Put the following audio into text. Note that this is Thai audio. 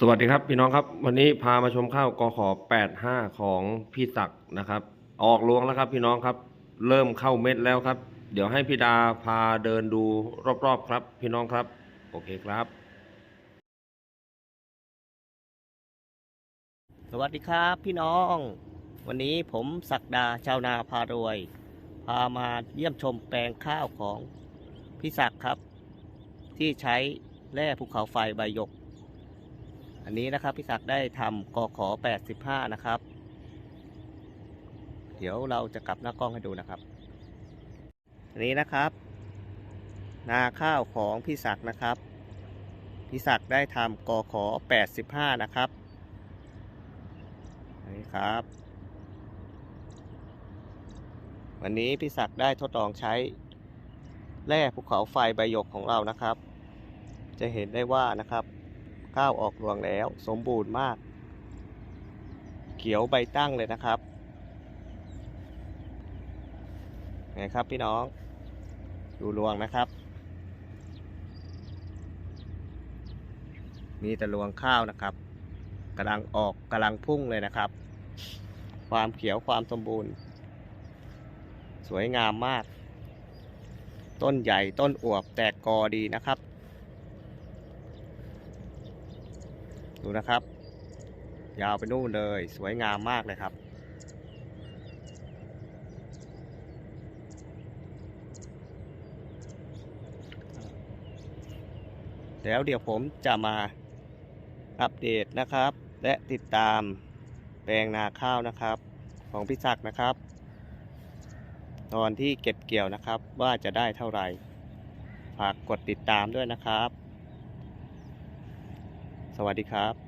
สวัสดีครับพี่น้องครับ วันนี้พามาชมข้าวกอขอ85 ของพี่ศักดิ์นะครับ ออกรวงแล้วครับพี่น้องครับ เริ่มเข้าเม็ดแล้วครับ เดี๋ยวให้พี่ดาพาเดินดูรอบๆครับ พี่น้องครับ โอเคครับ สวัสดีครับพี่น้อง วันนี้ผมศักดาชาวนาพารวย พามาเยี่ยมชมแปลงข้าวของพี่ศักดิ์ครับ ที่ใช้แร่ภูเขาไฟใบหยก อันนี้นะครับพี่ศักดิ์ได้ทำกอขอ85 นะครับ เดี๋ยวเราจะกลับหน้ากล้องให้ดูนะครับ อันนี้นะครับ นาข้าวของพี่ศักดิ์นะครับพี่ศักดิ์ได้ทำกอขอ85 นะครับนี่ครับ วันนี้พี่ศักดิ์ได้ทดลองใช้แร่ภูเขาไฟใบหยกของเรานะครับ จะเห็นได้ว่านะครับ ข้าวออกรวงแล้ว สมบูรณ์มาก เขียวใบตั้งเลยนะครับไงครับพี่น้อง ดูรวงนะครับ มีแต่รวงข้าวนะครับกำลังออกกำลังพุ่งเลยนะครับ ความเขียวความสมบูรณ์ สวยงามมาก ต้นใหญ่ต้นอวบแตกกอดีนะครับ ดูนะครับ ยาวไปนู่นเลย สวยงามมากเลยครับ แล้วเดี๋ยวผมจะมาอัปเดตนะครับ และติดตามแปลงนาข้าวนะครับ ของพี่ศักดิ์นะครับ ตอนที่เก็บเกี่ยวนะครับว่าจะได้เท่าไหร่ฝากกดติดตามด้วยนะครับ สวัสดีครับ